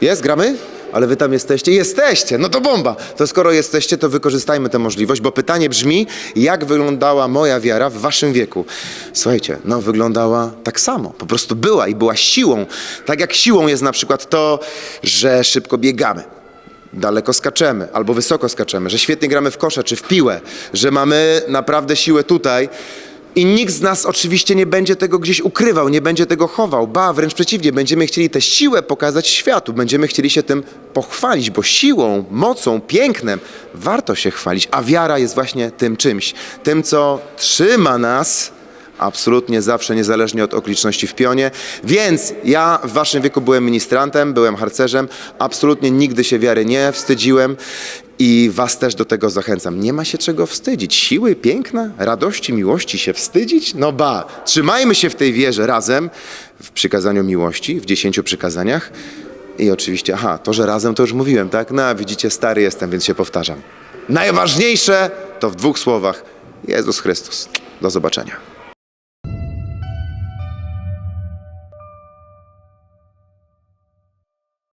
Jest, gramy? Ale wy tam jesteście? Jesteście! No to bomba! To skoro jesteście, to wykorzystajmy tę możliwość, bo pytanie brzmi, jak wyglądała moja wiara w waszym wieku? Słuchajcie, no wyglądała tak samo. Po prostu była i była siłą. Tak jak siłą jest na przykład to, że szybko biegamy. Daleko skaczemy albo wysoko skaczemy, że świetnie gramy w kosze czy w piłę, że mamy naprawdę siłę tutaj. I nikt z nas oczywiście nie będzie tego gdzieś ukrywał, nie będzie tego chował. Ba, wręcz przeciwnie, będziemy chcieli tę siłę pokazać światu, będziemy chcieli się tym pochwalić, bo siłą, mocą, pięknem warto się chwalić, a wiara jest właśnie tym czymś, tym, co trzyma nas absolutnie zawsze, niezależnie od okoliczności w pionie. Więc ja w waszym wieku byłem ministrantem, byłem harcerzem, absolutnie nigdy się wiary nie wstydziłem i was też do tego zachęcam. Nie ma się czego wstydzić. Siły, piękna, radości, miłości się wstydzić? No ba, trzymajmy się w tej wierze razem w przykazaniu miłości, w dziesięciu przykazaniach. I oczywiście, aha, to, że razem to już mówiłem, tak? No, widzicie, stary jestem, więc się powtarzam. Najważniejsze to w dwóch słowach Jezus Chrystus. Do zobaczenia.